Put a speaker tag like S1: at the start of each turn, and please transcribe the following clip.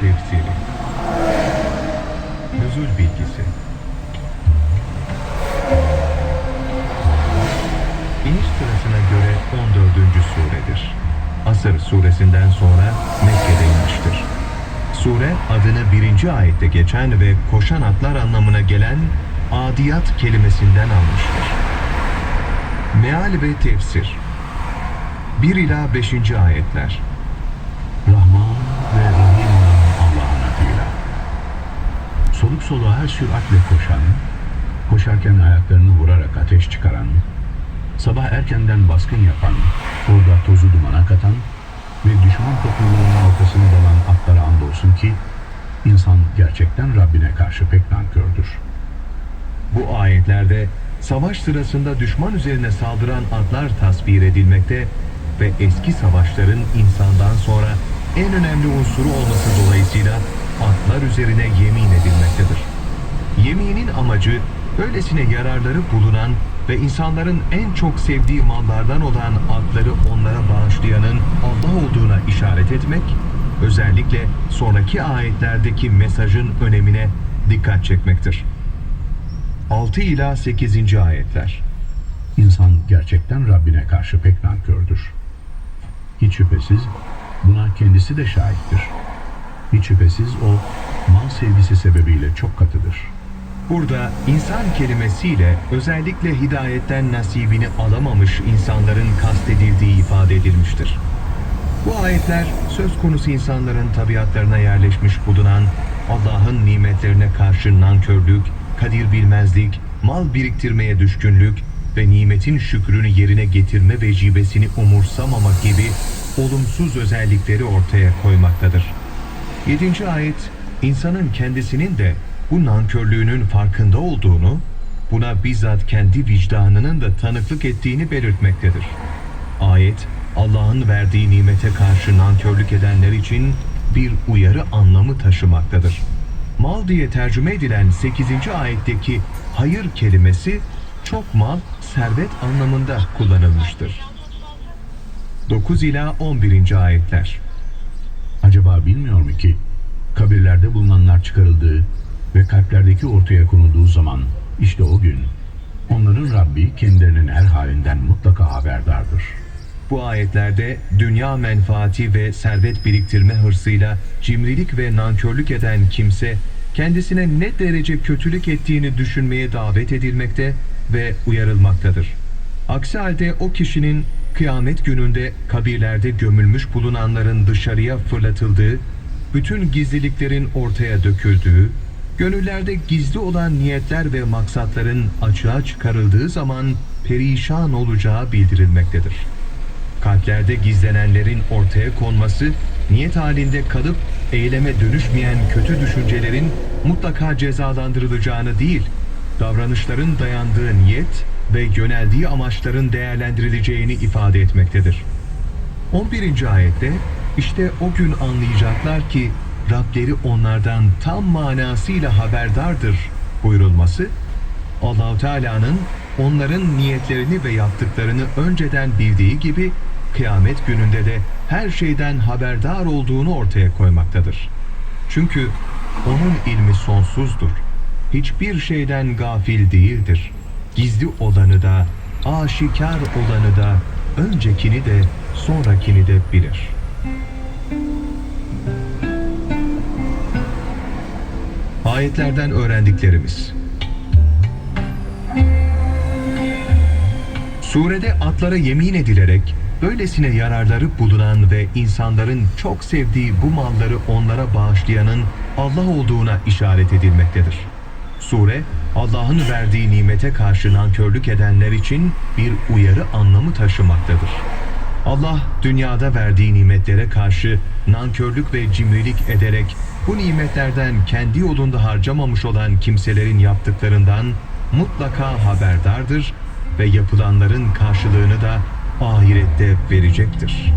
S1: tefsiri Nüzul bilgisi İniş sırasına göre 14. suredir. Asır suresinden sonra Mekke'de inmiştir. Sure adını birinci ayette geçen ve koşan atlar anlamına gelen adiyat kelimesinden almıştır. Meal ve tefsir 1 ila 5. ayetler
S2: Rahman ve Rahim olan Allah'ın adıyla. Soluk soluğa her süratle koşan, koşarken ayaklarını vurarak ateş çıkaran, sabah erkenden baskın yapan, orada tozu dumana katan ve düşman topluluğunun ortasını dalan atlara andolsun ki, insan gerçekten Rabbine karşı pek nankördür.
S1: Bu ayetlerde savaş sırasında düşman üzerine saldıran atlar tasvir edilmekte ve eski savaşların insandan sonra en önemli unsuru olması dolayısıyla atlar üzerine yemin edilmektedir. Yeminin amacı öylesine yararları bulunan ve insanların en çok sevdiği mallardan olan atları onlara bağışlayanın Allah olduğuna işaret etmek, özellikle sonraki ayetlerdeki mesajın önemine dikkat çekmektir. 6 ila 8. ayetler.
S2: İnsan gerçekten Rabbine karşı pek nankördür. Hiç şüphesiz buna kendisi de şahittir. Hiç şüphesiz o mal sevgisi sebebiyle çok katıdır.
S1: Burada insan kelimesiyle özellikle hidayetten nasibini alamamış insanların kastedildiği ifade edilmiştir. Bu ayetler söz konusu insanların tabiatlarına yerleşmiş bulunan Allah'ın nimetlerine karşı nankörlük, kadir bilmezlik, mal biriktirmeye düşkünlük ve nimetin şükrünü yerine getirme vecibesini umursamamak gibi olumsuz özellikleri ortaya koymaktadır. 7. ayet insanın kendisinin de bu nankörlüğünün farkında olduğunu, buna bizzat kendi vicdanının da tanıklık ettiğini belirtmektedir. Ayet Allah'ın verdiği nimete karşı nankörlük edenler için bir uyarı anlamı taşımaktadır. Mal diye tercüme edilen 8. ayetteki hayır kelimesi çok mal, servet anlamında kullanılmıştır. 9 ila 11. ayetler.
S2: Acaba bilmiyor mu ki kabirlerde bulunanlar çıkarıldığı ve kalplerdeki ortaya konulduğu zaman işte o gün onların Rabbi kendilerinin her halinden mutlaka haberdardır.
S1: Bu ayetlerde dünya menfaati ve servet biriktirme hırsıyla cimrilik ve nankörlük eden kimse kendisine ne derece kötülük ettiğini düşünmeye davet edilmekte ve uyarılmaktadır. Aksi halde o kişinin kıyamet gününde kabirlerde gömülmüş bulunanların dışarıya fırlatıldığı, bütün gizliliklerin ortaya döküldüğü, gönüllerde gizli olan niyetler ve maksatların açığa çıkarıldığı zaman perişan olacağı bildirilmektedir. Kalplerde gizlenenlerin ortaya konması, niyet halinde kalıp eyleme dönüşmeyen kötü düşüncelerin mutlaka cezalandırılacağını değil, davranışların dayandığı niyet ve yöneldiği amaçların değerlendirileceğini ifade etmektedir. 11. ayette işte o gün anlayacaklar ki Rableri onlardan tam manasıyla haberdardır buyurulması Allahu Teala'nın onların niyetlerini ve yaptıklarını önceden bildiği gibi kıyamet gününde de her şeyden haberdar olduğunu ortaya koymaktadır. Çünkü onun ilmi sonsuzdur. Hiçbir şeyden gafil değildir. Gizli olanı da, aşikar olanı da, öncekini de, sonrakini de bilir. Ayetlerden öğrendiklerimiz Surede atlara yemin edilerek böylesine yararları bulunan ve insanların çok sevdiği bu malları onlara bağışlayanın Allah olduğuna işaret edilmektedir. Sure, Allah'ın verdiği nimete karşı nankörlük edenler için bir uyarı anlamı taşımaktadır. Allah dünyada verdiği nimetlere karşı nankörlük ve cimrilik ederek bu nimetlerden kendi yolunda harcamamış olan kimselerin yaptıklarından mutlaka haberdardır ve yapılanların karşılığını da ahirette verecektir.